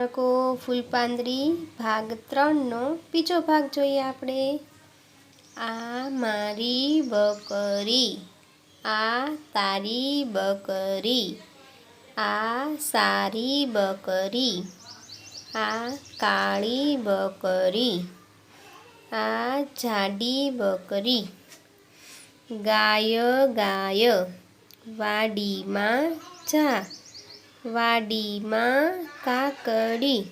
બાળકો, ફૂલપાંદરી ભાગ ત્રણનો બીજો ભાગ જોઈએ આપણે. આ મારી બકરી. આ તારી બકરી. આ સારી બકરી. આ કાળી બકરી. આ જાડી બકરી. ગાય ગાય, વાડીમાં જા. વાડીમાં કાકડી,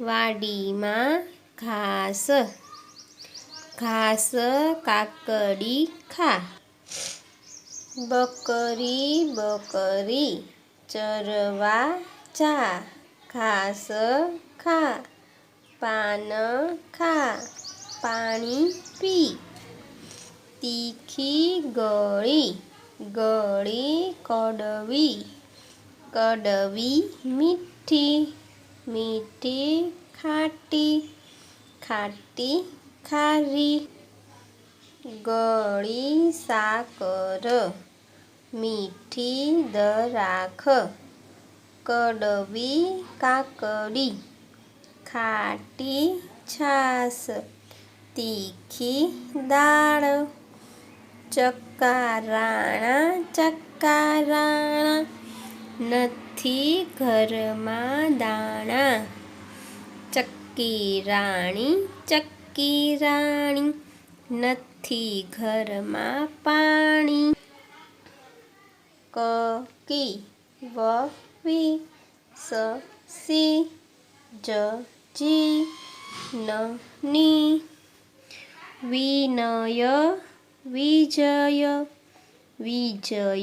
વાડીમાં ઘાસ. ઘાસ કાકડી ખા. બકરી બકરી ચરવા જા. ઘાસ ખા. પાન ખા. પાણી પી. તીખી ગળી ગળી કડવી. કડવી મીઠી મીઠી ખાટી ખાટી ખારી ગળી સાકર મીઠી દરાખ કડવી કાકડી ખાટી છાસ તીખી દાળ ચકારાણા ચકારાણા નથી ઘરમાં દાણા. ચક્કી રાણી ચક્કી રાણી. નથી ઘરમાં પાણી. કકી વવી સી જ જી ની વિનય વિજય વિજય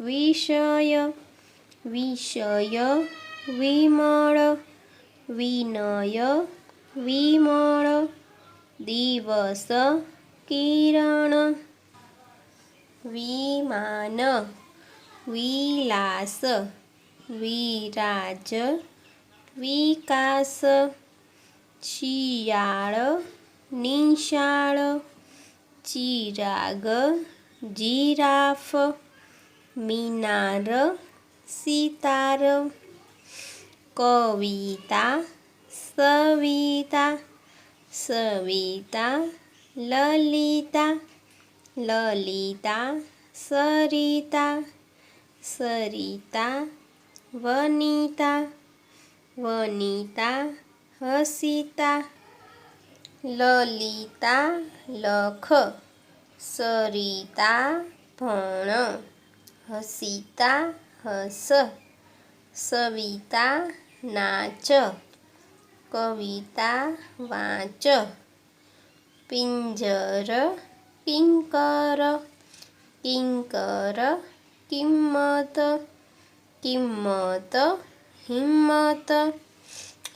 વિષય વિષય વિમળ, વિનય, વિમળ, દિવસ, કિરણ, વિમાન, વિલાસ, વિરાજ, વિકાસ, શિયાળ, નિશાળ, ચિરાગ, જીરાફ, મિનાર સિતાર કવિતા સવિતા સવિતા લલિતા લલિતા સરિતા સરિતા વનિતા વનિતા હસિતા લલિતા લખ સરિતા ભણ હસિતા હસ સવિતા નાચ કવિતા વાંચ પિંજર કિંકર કિંકર કિંમત કિંમત હિંમત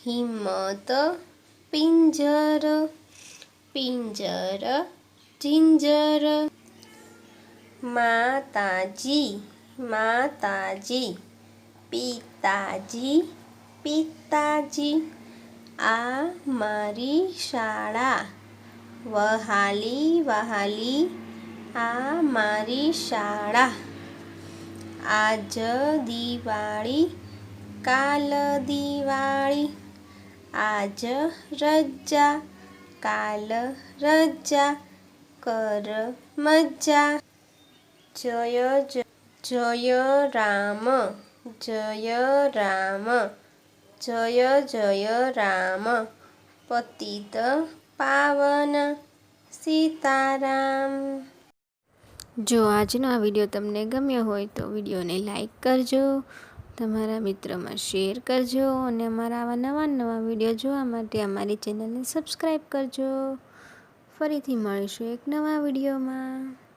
હિંમત પિંજર પિંજર જિંજર માતાજી માતાજી, પિતાજી પિતાજી, આ મારી શાળા. વહાલી વહાલી, આ મારી શાળા. આજ દિવાળી, કાલ દિવાળી. આજ રજા, કાલ રજા. કર મજા. જય જય રામ જય રામ, જય જય રામ. પતિત પાવન સીતારામ. જો આજનો આ વીડિયો તમને ગમ્યો હોય તો વિડીયોને લાઈક કરજો, તમારા મિત્રોમાં શેર કરજો અને અમારા આવા નવા નવા વીડિયો જોવા માટે અમારી ચેનલને સબસ્ક્રાઈબ કરજો. ફરીથી મળીશું એક નવા વિડીયોમાં.